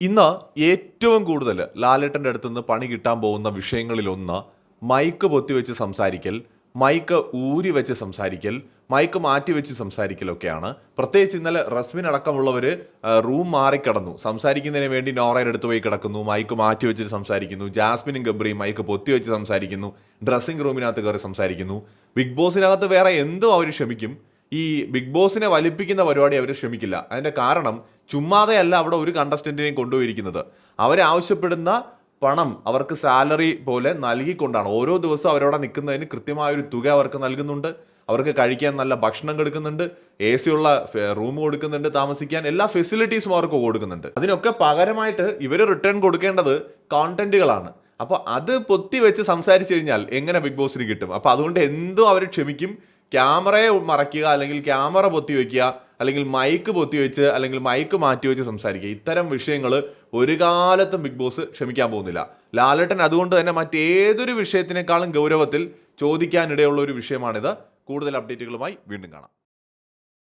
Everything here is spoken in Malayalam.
ഇന്ന് ഏറ്റവും കൂടുതൽ ലാലേട്ടന്റെ അടുത്ത് നിന്ന് പണി കിട്ടാൻ പോകുന്ന വിഷയങ്ങളിലൊന്ന് മൈക്ക് പൊത്തിവെച്ച് സംസാരിക്കൽ മൈക്ക് ഊരി വെച്ച് സംസാരിക്കൽ മൈക്ക് മാറ്റി വെച്ച് സംസാരിക്കലൊക്കെയാണ്. പ്രത്യേകിച്ച് ഇന്നലെ റസ്മിൻ അടക്കമുള്ളവർ റൂം മാറിക്കിടന്നു. സംസാരിക്കുന്നതിന് വേണ്ടി നോറയുടെ അടുത്ത് പോയി കിടക്കുന്നു മൈക്ക് മാറ്റി വെച്ച് സംസാരിക്കുന്നു ജാസ്മിനും ഗബ്രിയും മൈക്ക് പൊത്തി വെച്ച് സംസാരിക്കുന്നു ഡ്രസ്സിംഗ് റൂമിനകത്ത് കയറി സംസാരിക്കുന്നു. ബിഗ് ബോസിനകത്ത് വേറെ എന്തും അവർ ക്ഷമിക്കും. ഈ ബിഗ് ബോസിനെ വലിപ്പിക്കുന്ന പരിപാടി അവർ ക്ഷമിക്കില്ല. അതിന്റെ കാരണം ചുമ്മാതെയല്ല അവിടെ ഒരു കണ്ടസ്റ്റന്റിനെയും കൊണ്ടുപോയിരിക്കുന്നത്. അവരെ ആവശ്യപ്പെടുന്ന പണം അവർക്ക് സാലറി പോലെ നൽകിക്കൊണ്ടാണ്. ഓരോ ദിവസവും അവരവിടെ നിൽക്കുന്നതിന് കൃത്യമായ ഒരു തുക അവർക്ക് നൽകുന്നുണ്ട്. അവർക്ക് കഴിക്കാൻ നല്ല ഭക്ഷണം കൊടുക്കുന്നുണ്ട്. എ സി ഉള്ള റൂം കൊടുക്കുന്നുണ്ട് താമസിക്കാൻ. എല്ലാ ഫെസിലിറ്റീസും അവർക്ക് കൊടുക്കുന്നുണ്ട്. അതിനൊക്കെ പകരമായിട്ട് ഇവർ റിട്ടേൺ കൊടുക്കേണ്ടത് കോണ്ടന്റുകളാണ് അപ്പോൾ അത് പൊത്തി വെച്ച് സംസാരിച്ചു കഴിഞ്ഞാൽ എങ്ങനെ ബിഗ് ബോസിന് കിട്ടും? അപ്പോൾ അതുകൊണ്ട് എന്തും അവർ ക്ഷമിക്കും. ക്യാമറയെ മറയ്ക്കുക അല്ലെങ്കിൽ ക്യാമറ പൊത്തി വയ്ക്കുക അല്ലെങ്കിൽ മൈക്ക് പൊത്തി വെച്ച് അല്ലെങ്കിൽ മൈക്ക് മാറ്റി വെച്ച് സംസാരിക്കുക. ഇത്തരം വിഷയങ്ങൾ ഒരു കാലത്തും ബിഗ് ബോസ് ക്ഷമിക്കാൻ പോകുന്നില്ല. ലാലട്ടൻ അതുകൊണ്ട് തന്നെ മറ്റേതൊരു വിഷയത്തിനേക്കാളും ഗൗരവത്തിൽ ചോദിക്കാനിടയുള്ള ഒരു വിഷയമാണിത്. കൂടുതൽ അപ്ഡേറ്റുകളുമായി വീണ്ടും കാണാം.